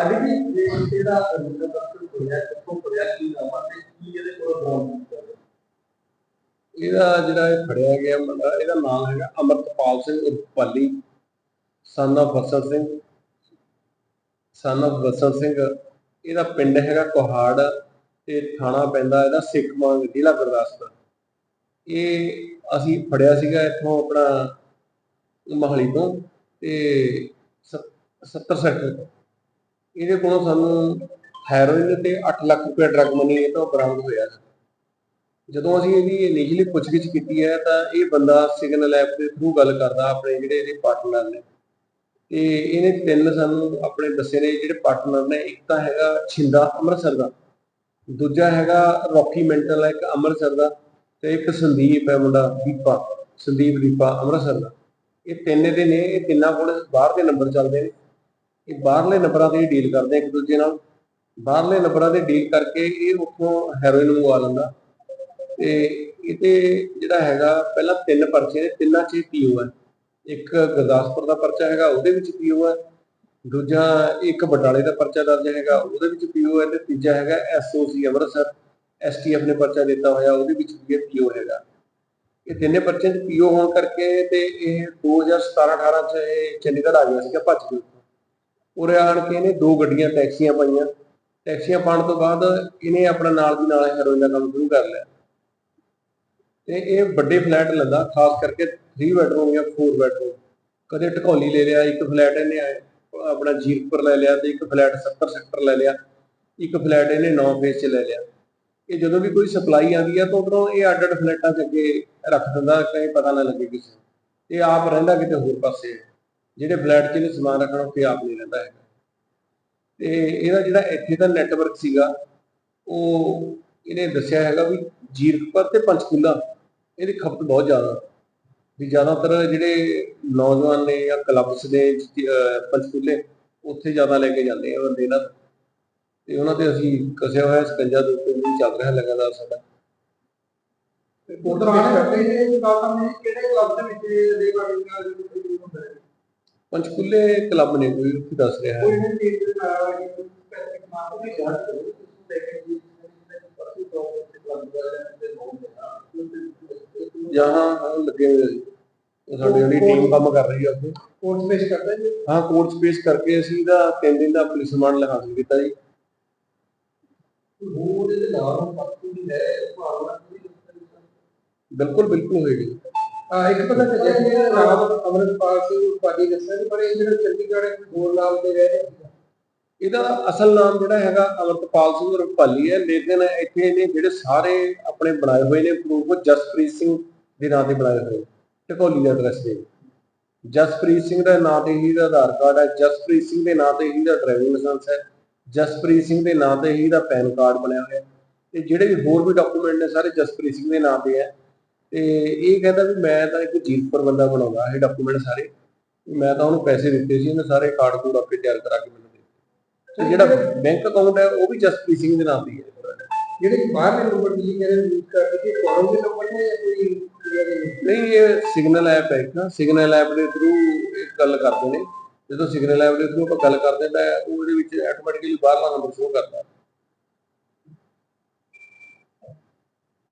ਅੱਜ ਵੀ ਇਹ ਇਹਦਾ ਨੰਬਰ ਹੋਇਆ, ਕਿੱਥੋਂ ਹੋਇਆ, ਕੀ ਨਾਮ ਤੇ ਕੀ ਇਹਦੇ ਕੋਲ ਬਰਾਮਦ ਇਹਦਾ ਜਿਹੜਾ ਇਹ ਫੜਿਆ ਗਿਆ ਮੁੰਡਾ, ਇਹਦਾ ਨਾਮ ਹੈਗਾ ਅਮਰਤਪਾਲ ਸਿੰਘ ਉਰਫ ਪਾਲੀ son of Singh, son of ਬਸਰ Singh. ਇਹਦਾ ਪਿੰਡ ਹੈਗਾ ਕੋਹਾੜ ਤੇ ਥਾਣਾ ਪੈਂਦਾ ਇਹਦਾ ਸਿੱਖ ਸਿੱਖਮਾਂਗ ਜ਼ਿਲ੍ਹਾ ਗੁਰਦਾਸਪੁਰ। ਇਹ ਅਸੀਂ ਫੜਿਆ ਸੀਗਾ ਇੱਥੋਂ ਆਪਣਾ ਮਹਲੀ ਤੋਂ ਤੇ 70 ਸੈਕਟਰ ਤੋਂ। ਇਹਦੇ ਕੋਲੋਂ ਸਾਨੂੰ ਹੈਰੋਇਨ ਤੇ 8 ਲੱਖ ਰੁਪਏ ਡਰਗ ਮਨੀ ਇਹ ਤੋਂ ਬਰਾਮਦ ਹੋਇਆ ਜਦੋਂ ਅਸੀਂ ਇਹਦੀ ਇਨੀਸ਼ੀਅਲੀ ਪੁੱਛਗਿੱਛ ਕੀਤੀ ਹੈ, ਤਾਂ ਇਹ ਬੰਦਾ ਸਿਗਨਲ ਐਪ ਦੇ ਥਰੂ ਗੱਲ ਕਰਦਾ, ਆਪਣੇ ਜਿਹੜੇ ਇਹਦੇ ਪਾਰਟਨਰ ਨੇ। ਤੇ ਇਹਨੇ ਤਿੰਨ ਸਾਨੂੰ ਆਪਣੇ ਦੱਸੇ ਨੇ, ਜਿਹੜੇ ਪਾਰਟਨਰ ਨੇ, ਇੱਕ ਤਾਂ ਹੈਗਾ ਛਿੰਦਾ ਅੰਮ੍ਰਿਤਸਰ ਦਾ, ਦੂਜਾ ਹੈਗਾ ਰੌਕੀ ਮੈਂਟਲ ਹੈ, ਇੱਕ ਅੰਮ੍ਰਿਤਸਰ ਦਾ, ਤੇ ਇੱਕ ਸੰਦੀਪ ਹੈ ਮੁੰਡਾ ਦੀਪਾ, ਸੰਦੀਪ ਦੀਪਾ ਅੰਮ੍ਰਿਤਸਰ ਦਾ। ਇਹ ਤਿੰਨ ਦੇ ਨੇ, ਇਹ ਤਿੰਨਾਂ ਕੋਲ ਬਾਹਰ ਦੇ ਨੰਬਰ ਚੱਲਦੇ ਨੇ। ਇਹ ਬਾਹਰਲੇ ਨੰਬਰਾਂ ਤੇ ਡੀਲ ਕਰਦੇ ਇੱਕ ਦੂਜੇ ਨਾਲ। ਬਾਹਰਲੇ ਨੰਬਰਾਂ ਤੇ ਡੀਲ ਕਰਕੇ ਇਹ ਉੱਥੋਂ ਹੈਰੋਇਨ ਮੰਗਵਾ ਲੈਂਦਾ। ਤੇ ਇਹਦੇ ਜਿਹੜਾ ਹੈਗਾ, ਪਹਿਲਾਂ ਤਿੰਨ ਪਰਚੇ ਨੇ, ਤਿੰਨਾਂ 'ਚ ਪੀਓ ਹੈ। ਇੱਕ ਗੁਰਦਾਸਪੁਰ ਦਾ ਪਰਚਾ ਹੈਗਾ, ਉਹਦੇ ਵਿੱਚ ਪੀਓ ਹੈ। ਦੂਜਾ ਇੱਕ ਬਟਾਲੇ ਦਾ ਪਰਚਾ ਦਰਜ ਹੈਗਾ, ਉਹਦੇ ਵਿੱਚ ਪੀਓ ਹੈ। ਤੇ ਤੀਜਾ ਹੈਗਾ ਐਸਓਸੀ ਅੰਮ੍ਰਿਤਸਰ। ਐਸਟੀਐਫ ਨੇ ਪਰਚਾ ਦਿੱਤਾ ਹੋਇਆ, ਉਹਦੇ ਵਿੱਚ ਵੀ ਪੀਓ ਹੈਗਾ। ਇਹ ਤਿੰਨੇ ਪਰਚੇ 'ਚ ਪੀਓ ਹੋਣ ਕਰਕੇ ਤੇ ਇਹ 2017 18 'ਚ ਇਹ ਚੰਡੀਗੜ੍ਹ ਆ ਗਿਆ ਸੀਗਾ, ਭੱਜ ਕੇ ਉਰੇ ਆਣ ਕੇ ਇਹਨੇ ਦੋ ਗੱਡੀਆਂ ਟੈਕਸੀਆਂ ਪਾਈਆਂ। ਟੈਕਸੀਆਂ ਪਾਉਣ ਤੋਂ ਬਾਅਦ ਇਹਨੇ ਆਪਣਾ ਨਾਲ ਦੀ ਨਾਲ ਹੈਰੋਇਨ ਦਾ ਕੰਮ ਸ਼ੁਰੂ ਕਰ ਲਿਆ। ਤੇ ਇਹ ਵੱਡੇ ਫਲੈਟ ਲੈਂਦਾ, ਖਾਸ ਕਰਕੇ 3 ਬੈਡਰੂਮ ਜਾਂ 4 ਬੈਡਰੂਮ ਕਦੇ ਢਕੌਲੀ ਲੈ ਲਿਆ, ਇੱਕ ਫਲੈਟ ਇਹਨੇ ਆਪਣਾ ਜੀਰਪੁਰ ਲੈ ਲਿਆ ਤੇ ਇੱਕ ਫਲੈਟ 70 ਸੈਕਟਰ ਲੈ ਲਿਆ, ਇੱਕ ਫਲੈਟ ਇਹਨੇ 9 ਫੇਸ 'ਚ ਲੈ ਲਿਆ। ਇਹ ਜਦੋਂ ਵੀ ਕੋਈ ਸਪਲਾਈ ਆਉਂਦੀ ਆ ਤਾਂ ਉਧਰੋਂ ਇਹ ਅੱਡ ਅੱਡ ਫਲੈਟਾਂ 'ਚ ਅੱਗੇ ਰੱਖ ਦਿੰਦਾ ਕਹੀਂ ਪਤਾ ਨਾ ਲੱਗੇ ਕਿਸੇ ਨੂੰ। ਇਹ ਆਪ ਰਹਿੰਦਾ ਕਿਤੇ ਹੋਰ ਪਾਸੇ। ਜਿਹੜੇ ਫਲੈਟ 'ਚ ਇਹਨੇ ਸਮਾਨ ਰੱਖਣਾ ਉੱਥੇ ਆਪ ਨਹੀਂ ਰਹਿੰਦਾ ਹੈਗਾ। ਤੇ ਇਹਦਾ ਜਿਹੜਾ ਇੱਥੇ ਦਾ ਨੈਟਵਰਕ ਸੀਗਾ, ਉਹ ਇਹਨੇ ਦੱਸਿਆ ਹੈਗਾ ਵੀ ਜੀਰਕਪੁਰ ਤੇ ਪੰਚਕੂਲਾ ਇਹਦੀ ਖਪਤ ਬਹੁਤ ਜ਼ਿਆਦਾ। ਵੀ ਜ਼ਿਆਦਾਤਰ ਜਿਹੜੇ ਨੌਜਵਾਨ ਨੇ ਜਾਂ ਕਲੱਬਸ ਨੇ ਪੰਚਕੂਲੇ ਉੱਥੇ ਜ਼ਿਆਦਾ ਲੈ ਕੇ ਜਾਂਦੇ ਆ ਬੰਦੇ ਨਾਲ ਤੇ ਉਹਨਾਂ ਤੇ ਅਸੀਂ ਕਸਿਆ ਹੋਇਆ ਸਕੰਜਾ ਦੇ ਉੱਤੇ ਵੀ ਚੱਲ ਰਿਹਾ ਲਗਾਤਾਰ ਸਾਡਾ। ਤੇ ਕੋਟਰ ਵਾਲੇ ਕਰਦੇ ਨੇ ਇਹ ਕਿਹੜੇ ਕਲੱਬ ਦੇ ਵਿੱਚ ਦੇ ਬਾਰੇ ਗੱਲ ਪੰਚਕੂਲੇ ਕਲੱਬ ਨੇ ਕੋਈ ਉੱਥੇ ਦੱਸ ਰਿਹਾ ਹੈ? ਦੇ ਦੀ ਦੇ ਜਹਾਂ ਲੱਗੇ ਹੋਏ ਸਾਡੀ ਜਿਹੜੀ ਟੀਮ ਕੰਮ ਕਰ ਰਹੀ ਹੈ ਉੱਥੇ। ਕੋਰਟ ਪੇਸ਼ ਕਰਦੇ ਜੀ। ਹਾਂ ਕੋਰਟ ਸਪੇਸ ਕਰਕੇ ਅਸੀਂ ਇਹਦਾ ਤਿੰਨ ਦਿਨ ਦਾ ਪੁਲਿਸ ਰਿਮਾਂਡ ਲਿਖਾ ਦਿੱਤਾ ਜੀ। ਹੋਰ ਇਹਦੇ ਨਾਲ ਦੀ ਹੈ ਭਾਵਨਾ ਦੀ ਬਿਲਕੁਲ ਬਿਲਕੁਲ ਹੋਏਗੀ। ਇੱਕ ਪਤਾ ਚੱਲਿਆ ਕਿ ਰਾਮ ਅਮਰਪਾਲ ਸਿੰਘ ਪਾਜੀ ਦੱਸਿਆ ਪਰ ਇਹ ਜਿਹੜੇ ਚੰਡੀਗੜ੍ਹ ਹੋਰ ਨਾਮ ਤੇ ਰਹਿ ਰਹੇ ਇਹਦਾ ਅਸਲ ਨਾਮ ਜਿਹੜਾ ਹੈਗਾ ਅਮਰਤਪਾਲ ਸਿੰਘ ਰੁਪਾਲੀ ਹੈ। ਲੇਕਿਨ ਇੱਥੇ ਨੇ ਜਿਹੜੇ ਸਾਰੇ ਆਪਣੇ ਬਣਾਏ ਹੋਏ ਨੇ ਪ੍ਰੂਫ ਜਸਪ੍ਰੀਤ ਸਿੰਘ ਦੇ ਨਾਂ ਤੇ ਬਣਾਏ ਹੋਏ ਢਕੋਲੀ ਦੇ ਐਡਰੈਸ ਤੇ। ਜਸਪ੍ਰੀਤ ਸਿੰਘ ਦਾ ਨਾਂ ਤੇ ਹੀ ਦਾ ਆਧਾਰ ਕਾਰਡ ਹੈ, ਜਸਪ੍ਰੀਤ ਸਿੰਘ ਦੇ ਨਾਂ ਤੇ ਹੀ ਦਾ ਡਰਾਈਵਿੰਗ ਲਾਇਸੈਂਸ ਹੈ, ਜਸਪ੍ਰੀਤ ਸਿੰਘ ਦੇ ਨਾਂ ਤੇ ਹੀ ਦਾ ਪੈਨ ਕਾਰਡ ਬਣਿਆ ਹੋਇਆ ਤੇ ਜਿਹੜੇ ਵੀ ਹੋਰ ਵੀ ਡਾਕੂਮੈਂਟ ਨੇ ਸਾਰੇ ਜਸਪ੍ਰੀਤ ਸਿੰਘ ਦੇ ਨਾਂ ਤੇ ਹੈ। ਤੇ ਇਹ ਕਹਿੰਦਾ ਵੀ ਮੈਂ ਤਾਂ ਇੱਕ ਜੀਤਪੁਰ ਬੰਦਾ ਬਣਾਉਂਦਾ ਇਹ ਡਾਕੂਮੈਂਟ ਸਾਰੇ। ਮੈਂ ਤਾਂ ਉਹਨੂੰ ਪੈਸੇ ਦਿੱਤੇ ਸੀ ਇਹਨੇ ਸਾਰੇ ਕਾਰਡ ਕੂਡ ਆਪੇ ਤਿਆਰ ਕਰਾ ਕੇ ਮੈਨੂੰ ਦੇ ਦਿੱਤੇ। ਤੇ ਜਿਹੜਾ ਬੈਂਕ ਅਕਾਊਂਟ ਹੈ ਉਹ ਵੀ ਜਸਪ੍ਰੀਤ ਸਿੰਘ ਦੇ ਨਾਮ ਤੇ ਹੈ। ਜਿਹੜੇ ਬਾਹਰਲੇ ਨੰਬਰ ਦੀ ਜਿਹੜੇ ਯੂਜ਼ ਕਰਦੇ ਕਿ ਫੋਰਨ ਦੇ ਨੰਬਰ ਨੇ ਜਾਂ ਕੋਈ ਦੇ? ਨਹੀਂ ਇਹ ਸਿਗਨਲ ਐਪ ਹੈ ਇੱਕ ਸਿਗਨਲ ਐਪ ਦੇ ਥਰੂ ਗੱਲ ਕਰਦੇ ਨੇ। ਜਦੋਂ ਸਿਗਨਲ ਐਪ ਦੇ ਥਰੂ ਆਪਾਂ ਗੱਲ ਕਰਦੇ ਤਾਂ ਉਹ ਇਹਦੇ ਵਿੱਚ ਆਟੋਮੈਟਿਕਲੀ ਬਾਹਰਲਾ ਨੰਬਰ ਸ਼ੋ ਕਰਦਾ।